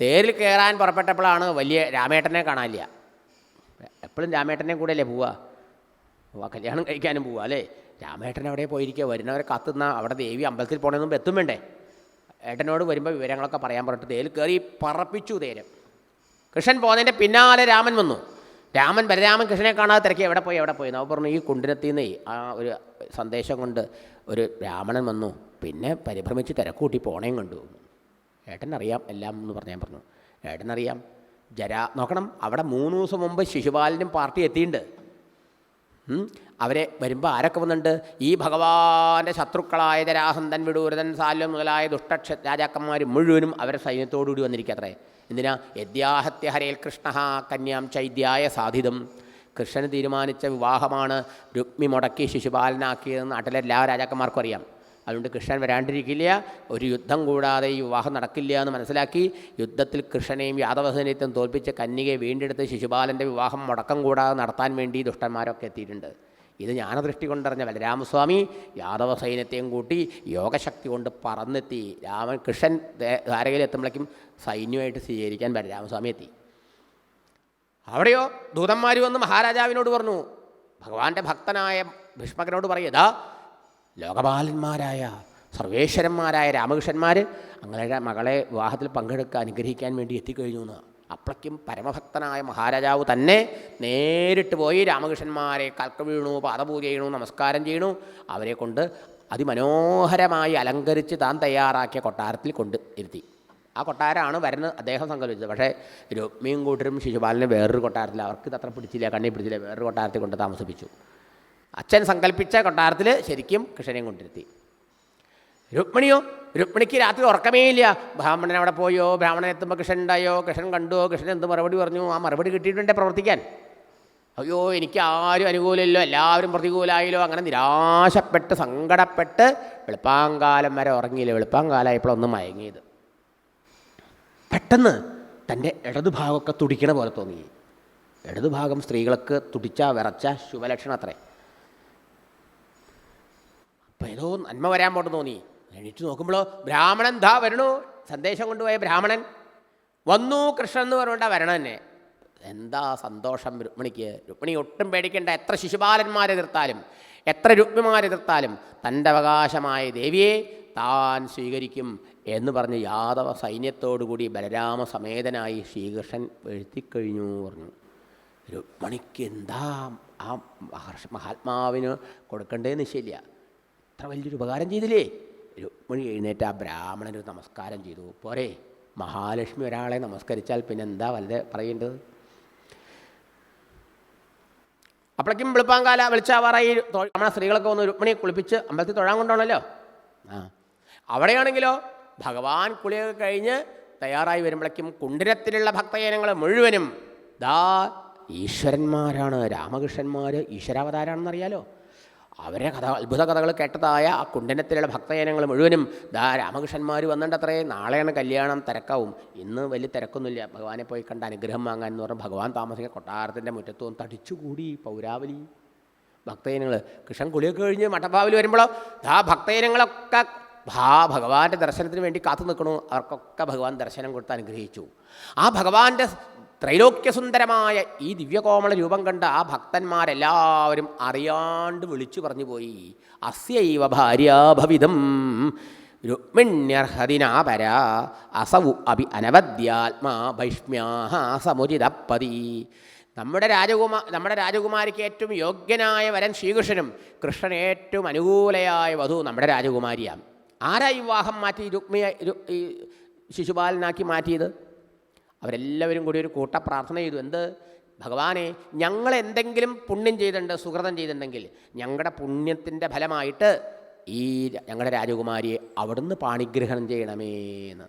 തേരിൽ കയറാൻ പുറപ്പെട്ടപ്പോഴാണ് വലിയ രാമേട്ടനെ കാണാനില്ല. എപ്പോഴും രാമേട്ടനെ കൂടെ അല്ലേ പോവുക? പോവാ കല്യാണം കഴിക്കാനും പോവുക അല്ലേ? രാമേട്ടൻ അവിടെ പോയിരിക്കുക? വരുന്നവരെ കത്തുന്ന അവിടെ ദേവി അമ്പലത്തിൽ പോകണമെന്ന് എത്തും വേണ്ടേ? ഏട്ടനോട് വരുമ്പോൾ വിവരങ്ങളൊക്കെ പറയാൻ പറഞ്ഞിട്ട് തേരിൽ കയറി പറപ്പിച്ചു തേര്. കൃഷ്ണൻ പോകുന്നതിന്റെ പിന്നാലെ രാമൻ വന്നു. രാമൻ ബലരാമൻ കൃഷ്ണനെ കാണാതെ തിരക്കി എവിടെ പോയി എവിടെ പോയി? നവ പറഞ്ഞു ഈ കുണ്ടിനത്തിൽ നിന്ന് ആ ഒരു സന്ദേശം കൊണ്ട് ഒരു രാവണൻ വന്നു. പിന്നെ പരിഭ്രമിച്ച് തിരക്കൂട്ടി പോണേം കണ്ടു. ഏട്ടൻ അറിയാം എല്ലാം എന്ന് പറഞ്ഞാൽ പറഞ്ഞു. ഏട്ടനറിയാം. ജരാ നോക്കണം അവിടെ മൂന്ന് ദിവസം മുമ്പ് ശിശുപാലനും പാർട്ടി എത്തിയിട്ടുണ്ട്. അവരെ വരുമ്പോൾ ആരൊക്കെ വന്നിട്ടുണ്ട്? ഈ ഭഗവാന്റെ ശത്രുക്കളായ ജരാസന്തൻ വിടൂരതൻ സാല്യം മുതലായ ദുഷ്ടക്ഷ രാജാക്കന്മാർ മുഴുവനും അവരെ സൈന്യത്തോടുകൂടി വന്നിരിക്കത്രേ. എന്തിനാ? യദ്യാഹത്യ ഹരേൽ കൃഷ്ണ കന്യാം ചൈദ്യായ സാധിതം. കൃഷ്ണന് തീരുമാനിച്ച വിവാഹമാണ് രുക്മി മുടക്കി ശിശുപാലനാക്കിയതെന്ന് നാട്ടിലെ എല്ലാ രാജാക്കന്മാർക്കും അറിയാം. അതുകൊണ്ട് കൃഷ്ണൻ വരാണ്ടിരിക്കില്ല. ഒരു യുദ്ധം കൂടാതെ ഈ വിവാഹം നടക്കില്ല എന്ന് മനസ്സിലാക്കി യുദ്ധത്തിൽ കൃഷ്ണനെയും യാദവസേനത്തെയും തോൽപ്പിച്ച് കന്യകയെ വീണ്ടെടുത്ത് ശിശുപാലന്റെ വിവാഹം മുടക്കം കൂടാതെ നടത്താൻ വേണ്ടി ദുഷ്ടന്മാരൊക്കെ എത്തിയിട്ടുണ്ട്. ഇത് ജ്ഞാനദൃഷ്ടി കൊണ്ടറിഞ്ഞ ബലരാമസ്വാമി യാദവ സൈന്യത്തെയും കൂട്ടി യോഗശക്തി കൊണ്ട് പറന്നെത്തി. രാമൻ കൃഷ്ണൻ ധാരകയിലെത്തുമ്പോഴേക്കും സൈന്യമായിട്ട് സ്വീകരിക്കാൻ ബലരാമസ്വാമി എത്തി. അവിടെയോ ദൂതന്മാർ വന്ന് മഹാരാജാവിനോട് പറഞ്ഞു. ഭഗവാന്റെ ഭക്തനായ ഭീഷ്മകനോട് പറയതാ ലോകപാലന്മാരായ സർവേശ്വരന്മാരായ രാമകൃഷ്ണന്മാർ അങ്ങനെ മകളെ വിവാഹത്തിൽ പങ്കെടുക്കാൻ അനുഗ്രഹിക്കാൻ വേണ്ടി എത്തിക്കഴിഞ്ഞു എന്ന്. അപ്പളയ്ക്കും പരമഭക്തനായ മഹാരാജാവ് തന്നെ നേരിട്ട് പോയി രാമകൃഷ്ണന്മാരെ കൽക്ക വീണു പാദപൂജ ചെയ്യണു നമസ്കാരം ചെയ്യണു. അവരെ കൊണ്ട് അതിമനോഹരമായി അലങ്കരിച്ച് താൻ തയ്യാറാക്കിയ കൊട്ടാരത്തിൽ കൊണ്ട് ഇരുത്തി ആ കൊട്ടാരമാണ് വരുന്നത് അദ്ദേഹം സങ്കല്പിച്ചത്. പക്ഷേ രുക്മിയും കൂട്ടരും ശിശുപാലനും വേറൊരു കൊട്ടാരത്തിൽ അവർക്ക് അത്ര പിടിച്ചില്ല കണ്ണി പിടിച്ചില്ല വേറൊരു കൊട്ടാരത്തിൽ കൊണ്ട് താമസിപ്പിച്ചു. അച്ഛൻ സങ്കല്പിച്ച കൊട്ടാരത്തിൽ ശരിക്കും കൃഷ്ണനെയും കൊണ്ടിരുത്തി രുക്മിണിയോ? രുക്മിണിക്ക് രാത്രി ഉറക്കമേ ഇല്ല ബ്രാഹ്മണൻ അവിടെ പോയോ? ബ്രാഹ്മണൻ എത്തുമ്പോൾ കൃഷ്ണൻ ഉണ്ടായോ? കൃഷ്ണൻ കണ്ടോ കൃഷ്ണൻ എന്ത് മറുപടി പറഞ്ഞു? ആ മറുപടി കിട്ടിയിട്ടുണ്ടേ പ്രവർത്തിക്കാൻ. അയ്യോ എനിക്ക് ആരും അനുകൂലമില്ലോ എല്ലാവരും പ്രതികൂലമായല്ലോ അങ്ങനെ നിരാശപ്പെട്ട് സങ്കടപ്പെട്ട് വെളുപ്പാങ്കാലം വരെ ഉറങ്ങിയില്ല. വെളുപ്പാങ്കാലമായപ്പോഴൊന്നും മയങ്ങിയത്. പെട്ടെന്ന് തന്റെ ഇടതുഭാഗമൊക്കെ തുടിക്കണ പോലെ തോന്നി. ഇടതുഭാഗം സ്ത്രീകൾക്ക് തുടിച്ച വിറച്ച ശുഭലക്ഷണം അത്രേ. ഏതോ നന്മ വരാൻ പോട്ട് തോന്നി. എണീറ്റ് നോക്കുമ്പോഴോ ബ്രാഹ്മണൻ ധാ വരണു. സന്ദേശം കൊണ്ടുപോയ ബ്രാഹ്മണൻ. വന്നു കൃഷ്ണൻ എന്ന് പറഞ്ഞുകൊണ്ടാ വരണം തന്നെ എന്താ സന്തോഷം രുക്മിണിക്ക്? രുക്മിണി ഒട്ടും പേടിക്കേണ്ട. എത്ര ശിശുപാലന്മാരെ എതിർത്താലും എത്ര രുക്മിമാരെ എതിർത്താലും തന്റെ അവകാശമായ ദേവിയെ താൻ സ്വീകരിക്കും എന്ന് പറഞ്ഞ് യാദവ സൈന്യത്തോടുകൂടി ബലരാമ സമേതനായി ശ്രീകൃഷ്ണൻ എഴുത്തിക്കഴിഞ്ഞു പറഞ്ഞു. രുക്മിണിക്ക് എന്താ ആ മഹർഷി മഹാത്മാവിന് കൊടുക്കേണ്ടതെന്ന് നിശ്ചയില്ല അത്ര വലിയൊരു ഉപകാരം ചെയ്തില്ലേ? രുക്മിണി എഴുന്നേറ്റ് ആ ബ്രാഹ്മണന് നമസ്കാരം ചെയ്തു. പോരെ മഹാലക്ഷ്മി ഒരാളെ നമസ്കരിച്ചാൽ പിന്നെ എന്താ വലുത് പറയേണ്ടത്? അപ്പോഴേക്കും വെളുപ്പാങ്കാല വെളിച്ചാവാറായി നമ്മളെ സ്ത്രീകളൊക്കെ വന്ന് രുക്മിണിയെ കുളിപ്പിച്ച് അമ്പലത്തിൽ തൊഴാൻ കൊണ്ടാണല്ലോ ആ. അവിടെയാണെങ്കിലോ ഭഗവാൻ കുളിയൊക്കെ കഴിഞ്ഞ് തയ്യാറായി വരുമ്പോഴേക്കും കുണ്ടിരത്തിലുള്ള ഭക്തജനങ്ങൾ മുഴുവനും ദാ ഈശ്വരന്മാരാണ് രാമകൃഷ്ണന്മാർ ഈശ്വരാവതാരാണെന്നറിയാലോ? അവരെ കഥ അത്ഭുത കഥകൾ കേട്ടതായ ആ കുണ്ടനത്തിലുള്ള ഭക്തജനങ്ങൾ മുഴുവനും ദാ രാമകൃഷ്ണന്മാർ വന്നിട്ടത്രേ നാളെയാണ് കല്യാണം തിരക്കാവും. ഇന്ന് വലിയ തിരക്കൊന്നുമില്ല. ഭഗവാനെ പോയി കണ്ട അനുഗ്രഹം വാങ്ങാൻ എന്ന് പറഞ്ഞാൽ ഭഗവാൻ താമസിക്കുന്ന കൊട്ടാരത്തിന്റെ മുറ്റത്തും തടിച്ചുകൂടി പൗരാവലി. ഭക്തജനങ്ങൾ കൃഷ്ണൻ കുളിയൊക്കെ കഴിഞ്ഞ് മട്ടപ്പാവിൽ വരുമ്പോഴോ ആ ഭക്തജനങ്ങളൊക്കെ ഭാ ഭഗവാന്റെ ദർശനത്തിന് വേണ്ടി കാത്തു നിൽക്കണു. അവർക്കൊക്കെ ഭഗവാൻ ദർശനം കൊടുത്ത് അനുഗ്രഹിച്ചു. ആ ഭഗവാന്റെ ത്രൈലോക്യസുന്ദരമായ ഈ ദിവ്യകോമള രൂപം കണ്ട ആ ഭക്തന്മാരെല്ലാവരും അറിയാണ്ട് വിളിച്ചു പറഞ്ഞു പോയി അസ്യൈവ ഭാര്യാഭവിതം രുക്മിണ്യർഹതിനാപര അസവു അഭി അനവദ്യാത്മാ ഭൈഷ്മ്യാഹ സമുചിതപ്പതി. നമ്മുടെ രാജകുമാ നമ്മുടെ രാജകുമാരിക്ക് ഏറ്റവും യോഗ്യനായ വരൻ ശ്രീകൃഷ്ണനും കൃഷ്ണൻ ഏറ്റവും അനുകൂലയായ വധു നമ്മുടെ രാജകുമാരിയാണ്. ആരാ വിവാഹം മാറ്റി രുക്മിയ ശിശുപാലനാക്കി മാറ്റിയത്? അവരെല്ലാവരും കൂടി ഒരു കൂട്ട പ്രാർത്ഥന ചെയ്തു. എന്ത്? ഭഗവാനെ ഞങ്ങൾ എന്തെങ്കിലും പുണ്യം ചെയ്തിട്ടുണ്ട് സുഹൃതം ചെയ്തിട്ടുണ്ടെങ്കിൽ ഞങ്ങളുടെ പുണ്യത്തിന്റെ ഫലമായിട്ട് ഈ ഞങ്ങളുടെ രാജകുമാരിയെ അവിടുന്ന് പാണിഗ്രഹണം ചെയ്യണമേ എന്ന്